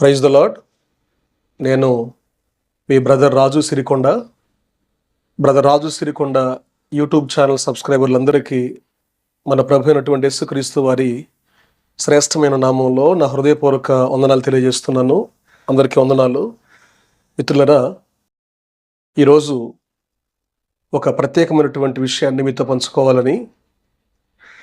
Praise the lord నేను మీ brother Raju Sirikonda. Brother Raju Sirikonda YouTube channel సబ్స్క్రైబర్లందరికీ మన ప్రభు అయినటువంటి యేసుక్రీస్తు వారి శ్రేష్టమైన నామంలో నా హృదయపూర్వక వందనాలు తెలియజేస్తున్నాను. అందరికీ వందనాలు. మిత్రులరా ఈరోజు ఒక ప్రత్యేకమైనటువంటి విషయాన్ని మీతో పంచుకోవాలని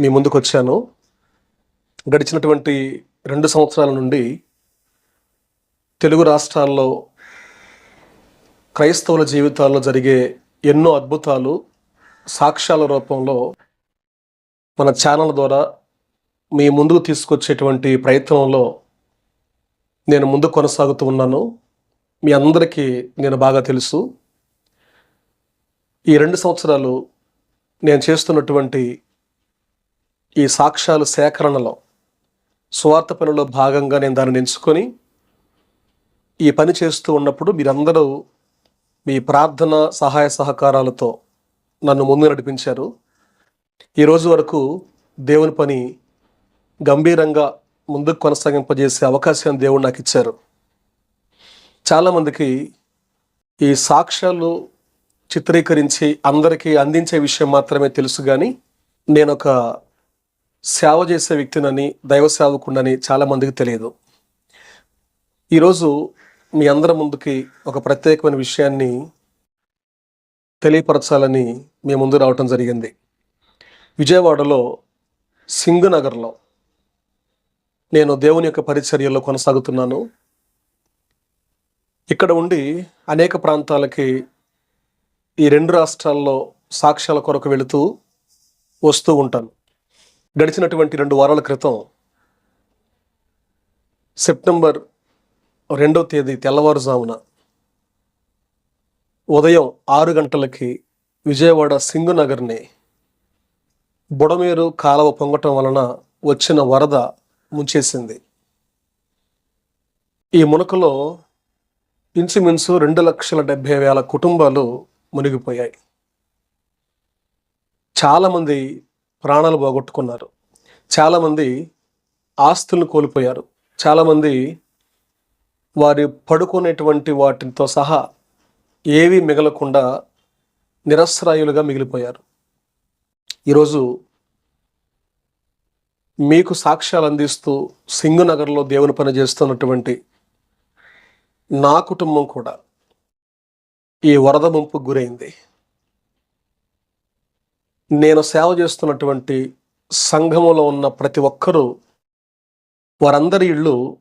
మీ ముందుకు వచ్చాను గడిచినటువంటి రెండు సంవత్సరాల నుండి తెలుగు రాష్ట్రాల్లో క్రైస్తవుల జీవితాల్లో జరిగే ఎన్నో అద్భుతాలు సాక్ష్యాల రూపంలో మన ఛానల్ ద్వారా మీ ముందుకు తీసుకొచ్చేటువంటి ప్రయత్నంలో నేను ముందు కొనసాగుతూ ఉన్నాను. మీ అందరికీ నేను బాగా తెలుసు. ఈ రెండు సంవత్సరాలు నేను చేస్తున్నటువంటి ఈ సాక్ష్యాలు సేకరణలో స్వార్థ పనిలో భాగంగా నేను దానిని ఎంచుకొని ఈ పని చేస్తూ ఉన్నప్పుడు మీరందరూ మీ ప్రార్థన సహాయ సహకారాలతో నన్ను ముందు నడిపించారు. ఈరోజు వరకు దేవుని పని గంభీరంగా ముందుకు కొనసాగింపజేసే అవకాశాన్ని దేవుడు నాకు ఇచ్చారు. చాలామందికి ఈ సాక్ష్యాలు చిత్రీకరించి అందరికీ అందించే విషయం మాత్రమే తెలుసు కానీ నేను ఒక సేవ చేసే వ్యక్తినని దైవ సేవకుండని చాలామందికి తెలియదు. ఈరోజు మీ అందరి ముందుకి ఒక ప్రత్యేకమైన విషయాన్ని తెలియపరచాలని మీ ముందు రావటం జరిగింది. విజయవాడలో సింగ్ నగర్లో నేను దేవుని యొక్క పరిచర్యలో కొనసాగుతున్నాను. ఇక్కడ ఉండి అనేక ప్రాంతాలకి ఈ రెండు రాష్ట్రాల్లో సాక్ష్యాల కొరకు వెళుతూ వస్తూ ఉంటాను. గడిచినటువంటి రెండు వారాల క్రితం సెప్టెంబర్ రెండవ తేదీ తెల్లవారుజామున ఉదయం ఆరు గంటలకి విజయవాడ సింగునగర్ని బుడమేరు కాలువ పొంగటం వలన వచ్చిన వరద ముంచేసింది. ఈ మునకలో ఇంచుమించు రెండు లక్షల డెబ్భై వేల కుటుంబాలు మునిగిపోయాయి. చాలామంది ప్రాణాలు పోగొట్టుకున్నారు. చాలామంది ఆస్తులను కోల్పోయారు. చాలామంది వారి పడుకునేటువంటి వాటితో సహా ఏవి మిగలకుండా నిరస్రాయులుగా మిగిలిపోయారు. ఈరోజు మీకు సాక్ష్యాలు అందిస్తూ సింగునగర్లో దేవుని పని చేస్తున్నటువంటి నా కుటుంబం కూడా ఈ వరద ముంపుకు గురైంది. నేను సేవ చేస్తున్నటువంటి సంఘములో ఉన్న ప్రతి ఒక్కరూ వారందరి ఇళ్ళు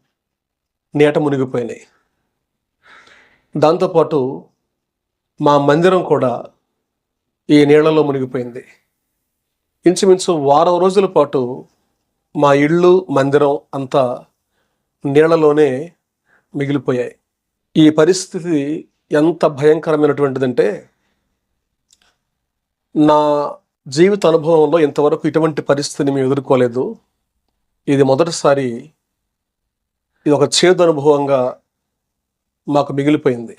నీట మునిగిపోయినాయి. దాంతోపాటు మా మందిరం కూడా ఈ నీళ్ళలో మునిగిపోయింది. ఇంచుమించు వారం రోజుల పాటు మా ఇళ్ళు మందిరం అంతా నీళ్ళలోనే మిగిలిపోయాయి. ఈ పరిస్థితి ఎంత భయంకరమైనటువంటిదంటే నా జీవిత అనుభవంలో ఇంతవరకు ఇటువంటి పరిస్థితిని మేము ఎదుర్కోలేదు. ఇది మొదటిసారి ఇది ఒక చేదు అనుభవంగా మాకు మిగిలిపోయింది.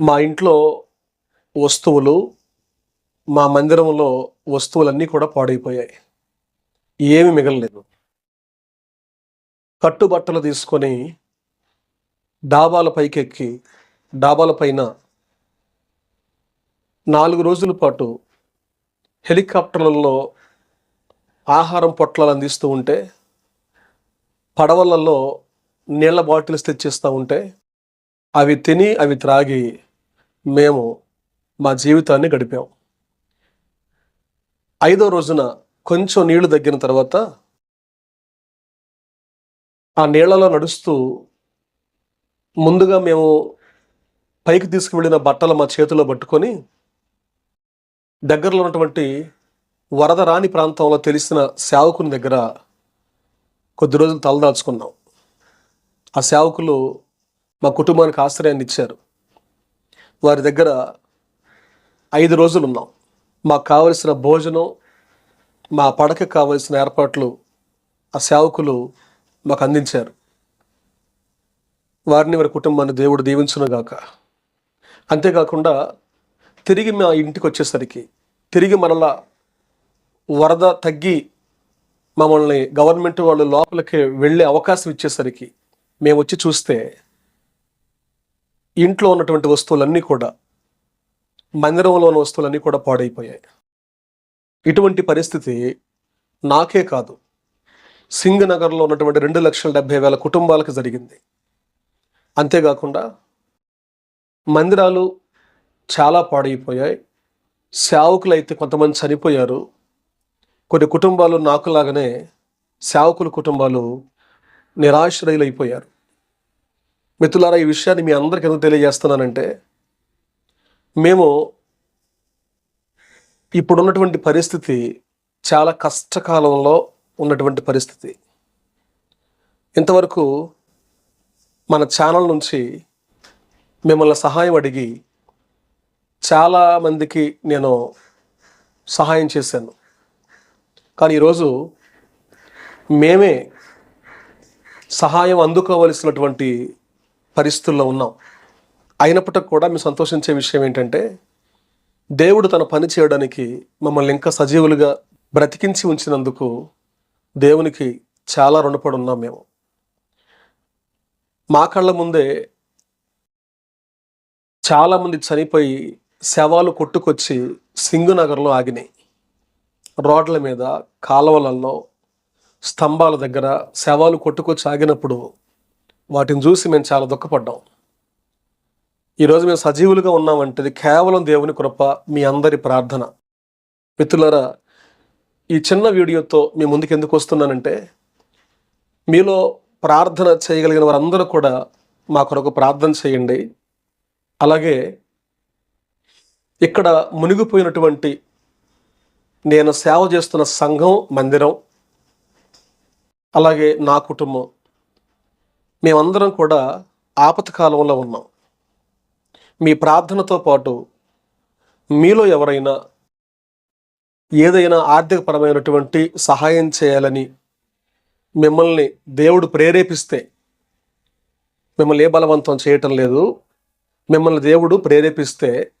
మా ఇంట్లో వస్తువులు మా మందిరంలో వస్తువులన్నీ కూడా పాడైపోయాయి. ఏమి మిగలలేదు. కట్టుబట్టలు తీసుకొని డాబాల పైకెక్కి డాబాల పైన నాలుగు రోజుల పాటు హెలికాప్టర్లలో ఆహారం పొట్లాలు అందిస్తూ ఉంటే పడవలలో నీళ్ళ బాటిల్స్ తెచ్చిస్తూ ఉంటే అవి తిని అవి త్రాగి మేము మా జీవితాన్ని గడిపాం. ఐదో రోజున కొంచెం నీళ్ళు తగ్గిన తర్వాత ఆ నీళ్ళలో నడుస్తూ ముందుగా మేము పైకి తీసుకువెళ్ళిన బట్టలు మా చేతిలో పట్టుకొని దగ్గరలో ఉన్నటువంటి వరద రాని ప్రాంతంలో తెలిసిన సేవకుని దగ్గర కొద్ది రోజులు తలదాచుకున్నాం ఆ సేవకులు మా కుటుంబానికి ఆశ్రయాన్ని ఇచ్చారు. వారి దగ్గర ఐదు రోజులు ఉన్నాం. మాకు కావలసిన భోజనం మా పడకకు కావలసిన ఏర్పాట్లు ఆ సేవకులు మాకు అందించారు. వారిని వారి కుటుంబాన్ని దేవుడు దీవించునుగాక. అంతేకాకుండా తిరిగి మా ఇంటికి వచ్చేసరికి తిరిగి మనలా వరద తగ్గి మమ్మల్ని గవర్నమెంట్ వాళ్ళు లోపలికి వెళ్ళే అవకాశం ఇచ్చేసరికి మేము వచ్చి చూస్తే ఇంట్లో ఉన్నటువంటి వస్తువులన్నీ కూడా మందిరంలో ఉన్న వస్తువులన్నీ కూడా పాడైపోయాయి. ఇటువంటి పరిస్థితి నాకే కాదు. సింగ్ నగర్లో ఉన్నటువంటి రెండు లక్షల డెబ్బై వేల కుటుంబాలకు జరిగింది. అంతేకాకుండా మందిరాలు చాలా పాడైపోయాయి. సేవకులు అయితే కొంతమంది చనిపోయారు. కొన్ని కుటుంబాలు నాకులాగానే సేవకుల కుటుంబాలు నిరాశ్రయులైపోయారు. మిత్రులారా ఈ విషయాన్ని మీ అందరికీ ఎందుకు తెలియజేస్తున్నానంటే మేము ఇప్పుడున్నటువంటి పరిస్థితి చాలా కష్టకాలంలో ఉన్నటువంటి పరిస్థితి. ఇంతవరకు మన ఛానల్ నుంచి మిమ్మల్ని సహాయం అడిగి చాలా మందికి నేను సహాయం చేశాను. కానీ ఈరోజు మేమే సహాయం అందుకోవలసినటువంటి పరిస్థితుల్లో ఉన్నాం. అయినప్పటికీ కూడా మేము సంతోషించే విషయం ఏంటంటే దేవుడు తన పని చేయడానికి మమ్మల్ని ఇంకా సజీవులుగా బ్రతికించి ఉంచినందుకు దేవునికి చాలా రుణపడి ఉన్నాం మేము. మా కళ్ళ ముందే చాలామంది చనిపోయి శవాలు కొట్టుకొచ్చి సింగు నగర్లో ఆగినాయి. రోడ్ల మీద కాలువలలో స్తంభాల దగ్గర శవాలు కొట్టుకొచ్చి ఆగినప్పుడు వాటిని చూసి మేము చాలా దుఃఖపడ్డాం. ఈరోజు మేము సజీవులుగా ఉన్నామంటేది కేవలం దేవుని కృప మీ అందరి ప్రార్థన. మిత్రులరా ఈ చిన్న వీడియోతో మీ ముందుకు ఎందుకు వస్తున్నానంటే మీలో ప్రార్థన చేయగలిగిన వారందరూ కూడా మా కొరకు ప్రార్థన చేయండి. అలాగే ఇక్కడ మునిగిపోయినటువంటి నేను సేవ చేస్తున్న సంఘం మందిరం అలాగే నా కుటుంబం మేమందరం కూడా ఆపతకాలంలో ఉన్నాం. మీ ప్రార్థనతో పాటు మీలో ఎవరైనా ఏదైనా ఆర్థికపరమైనటువంటి సహాయం చేయాలని మిమ్మల్ని దేవుడు ప్రేరేపిస్తే మిమ్మల్ని ఏ బలవంతం చేయటం లేదు. మిమ్మల్ని దేవుడు ప్రేరేపిస్తే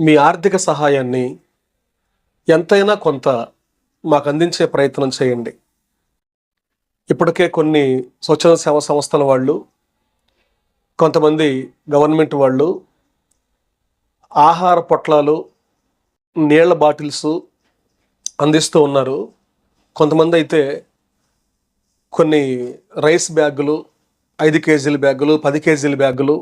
మీ ఆర్థిక సహాయాన్ని ఎంతైనా కొంత మాకు అందించే ప్రయత్నం చేయండి. ఇప్పటికే కొన్ని స్వచ్ఛంద సేవ సంస్థల వాళ్ళు కొంతమంది గవర్నమెంట్ వాళ్ళు ఆహార పొట్లాలు నీళ్ళ బాటిల్స్ అందిస్తూ ఉన్నారు. కొంతమంది అయితే కొన్ని రైస్ బ్యాగులు ఐదు కేజీల బ్యాగులు పది కేజీల బ్యాగులు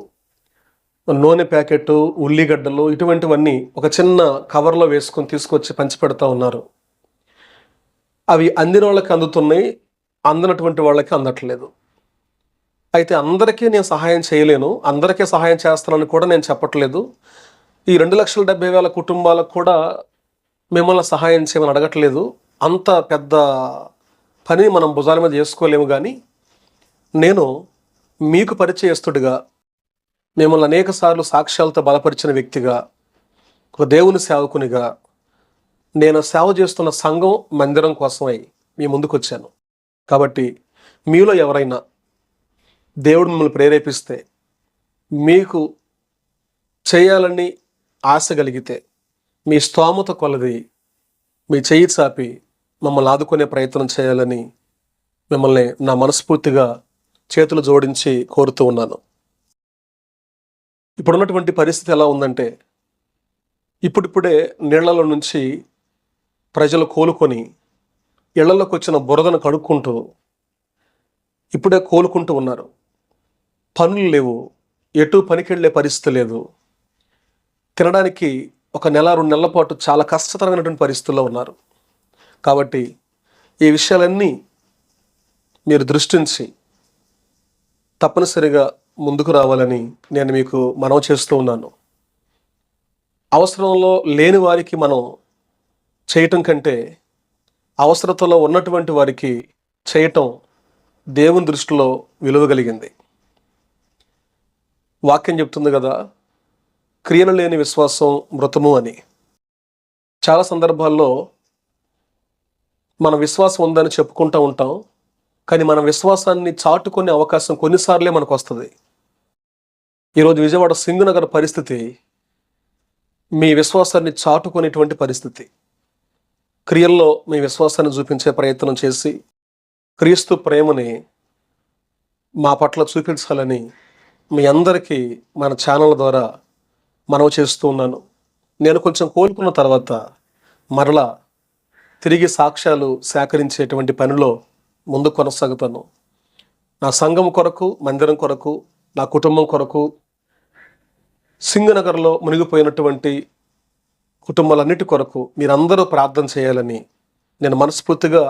నూనె ప్యాకెట్ ఉల్లిగడ్డలు ఇటువంటివన్నీ ఒక చిన్న కవర్లో వేసుకొని తీసుకొచ్చి పంచిపెడతా ఉన్నారు. అవి అందిన వాళ్ళకి అందుతున్నాయి అందనటువంటి వాళ్ళకి అందట్లేదు. అయితే అందరికీ నేను సహాయం చేయలేను అందరికీ సహాయం చేస్తానని కూడా నేను చెప్పట్లేదు. ఈ రెండు లక్షల డెబ్బై వేల కుటుంబాలకు కూడా మిమ్మల్ని సహాయం చేయమని అడగట్లేదు. అంత పెద్ద పని మనం భుజాల మీద చేసుకోలేము కానీ నేను మీకు పరిచయస్తుడిగా మిమ్మల్ని అనేక సార్లు సాక్ష్యాలతో బలపరిచిన వ్యక్తిగా ఒక దేవుని సేవకునిగా నేను సేవ చేస్తున్న సంఘం మందిరం కోసమై మీ ముందుకు వచ్చాను కాబట్టి మీలో ఎవరైనా దేవుడు మిమ్మల్ని ప్రేరేపిస్తే మీకు చేయాలని ఆశ కలిగితే మీ స్తోమత కొలది మీ చెయ్యి చాపి మమ్మల్ని ఆదుకునే ప్రయత్నం చేయాలని మిమ్మల్ని నా మనస్ఫూర్తిగా చేతులు జోడించి కోరుతూ ఉన్నాను. ఇప్పుడున్నటువంటి పరిస్థితి ఎలా ఉందంటే ఇప్పుడిప్పుడే నీళ్ళలో నుంచి ప్రజలు కోలుకొని ఇళ్ళలోకి వచ్చిన బురదను కడుక్కుంటూ ఇప్పుడే కోలుకుంటూ ఉన్నారు. పనులు లేవు. ఎటు పనికెళ్ళే పరిస్థితి లేదు. తినడానికి ఒక నెల రెండు నెలల పాటు చాలా కష్టతరమైనటువంటి పరిస్థితుల్లో ఉన్నారు. కాబట్టి ఈ విషయాలన్నీ మీరు దృష్టించి తప్పనిసరిగా ముందుకు రావాలని నేను మీకు మనవి చేస్తూ ఉన్నాను. అవసరంలో లేని వారికి మనం చేయటం కంటే అవసరతలో ఉన్నటువంటి వారికి చేయటం దేవుని దృష్టిలో విలువ కలిగింది. వాక్యం చెప్తుంది కదా క్రియలు లేని విశ్వాసం మృతము అని. చాలా సందర్భాల్లో మన విశ్వాసం ఉందని చెప్పుకుంటూ ఉంటాం కానీ మన విశ్వాసాన్ని చాటుకునే అవకాశం కొన్నిసార్లే మనకు వస్తుంది. ఈరోజు విజయవాడ సింగునగర్ పరిస్థితి మీ విశ్వాసాన్ని చాటుకునేటువంటి పరిస్థితి. క్రియల్లో మీ విశ్వాసాన్ని చూపించే ప్రయత్నం చేసి క్రీస్తు ప్రేమని మా పట్ల చూపించాలని మీ అందరికీ మన ఛానల్ ద్వారా మనవి చేస్తూ ఉన్నాను. నేను కొంచెం కోలుకున్న తర్వాత మరలా తిరిగి సాక్ష్యాలు సేకరించేటువంటి పనిలో ముందు కొనసాగుతాను. నా సంఘం కొరకు మందిరం కొరకు నా కుటుంబం కొరకు సింగనగర్లో మునిగిపోయినటువంటి కుటుంబాలన్నిటి కొరకు మీరందరూ ప్రార్థన చేయాలని నేను మనస్ఫూర్తిగా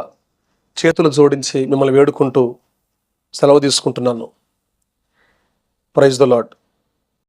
చేతులు జోడించి మిమ్మల్ని వేడుకుంటూ సెలవు తీసుకుంటున్నాను. Praise the lord